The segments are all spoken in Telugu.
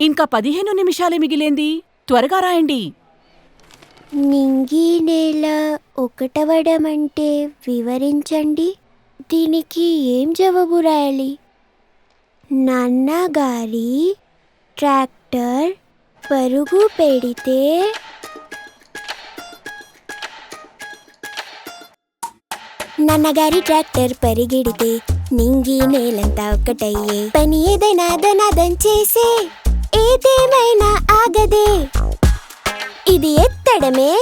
ఇంకా పదిహేను నిమిషాలే మిగిలేంది. త్వరగా రాయండి. నింగి నేల ఒకటవడమంటే వివరించండి. దీనికి ఏం జవాబు రాయాలి? నాన్నగారి ట్రాక్టర్ పరుగు పెడితే నాన్నగారి ట్రాక్టర్ పరిగెడితే నింగి నేలంతా ఒక్కటయ్యే. పని ఏదైనా దనాదం చేసే. ఏదేమైనా ఆగదే? ఇది ఎత్తడమే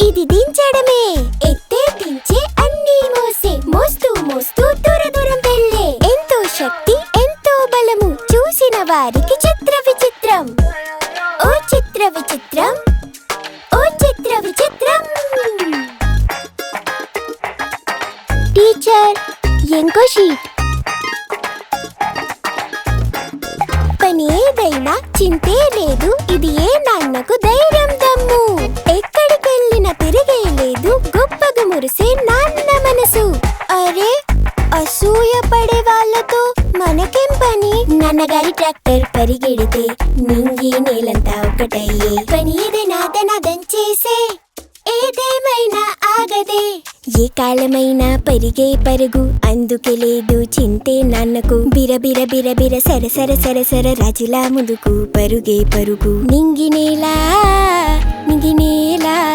ఇది దించడమే. ఎత్తే దించే అన్ని మోసే. మోస్తూ మోస్తూ దూర దూరం వెళ్ళే. ఎంతో శక్తి ఎంతో బలము చూసిన వారికి చిత్ర విచిత్రం. ఓ చిత్ర విచిత్రం ఓ చిత్ర విచిత్రం. టీచర్ ఇంకో షీట్. ఏదైనా చింతే లేదు. ఇది ఏ నాన్నకు ధైర్యం దమ్ము? ఎక్కడికెళ్ళినా తిరిగే లేదు. గొప్పగా మురిసే నాన్న మనసు. అరే అసూయ పడే వాళ్ళతో మనకేం పని? నాన్నగారి ట్రాక్టర్ పరిగెడితే నింగి నేలంతా ఒకటయ్యే. పని ఏదైనా దనాదం చేసే ఏ కాలమైనా పరిగే పరుగు. అందుకే లేదు చింతే నాన్నకు. బిరబిర బిరబిర సర సర సర సర రాజులా ముందుకు. పరుగే పరుగు. నింగినేలా నింగినేలా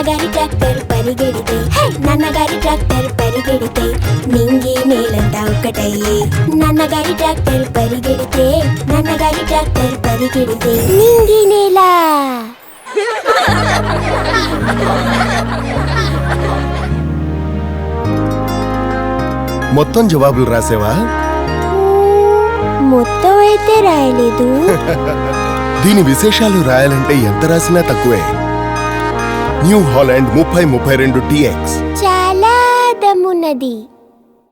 నాన్నగారి ట్రాక్టర్ పరిగెడితే! నాన్నగారి ట్రాక్టర్ పరిగెడితే నింగి నేలంతా ఒకటయ్యే నాన్నగారి ట్రాక్టర్ పరిగెడితే నాన్నగారి ట్రాక్టర్ పరిగెడితే నింగి నేలా మొత్తం జవాబులు రాసేవా మొత్తం అయితే రాయలేదు దీని విశేషాలు రాయాలంటే ఎంత రాసినా తక్కువే న్యూ హాలాండ్ ముప్పై ముప్పై రెండు టీఎక్స్ చాలా దమ్మున్నది.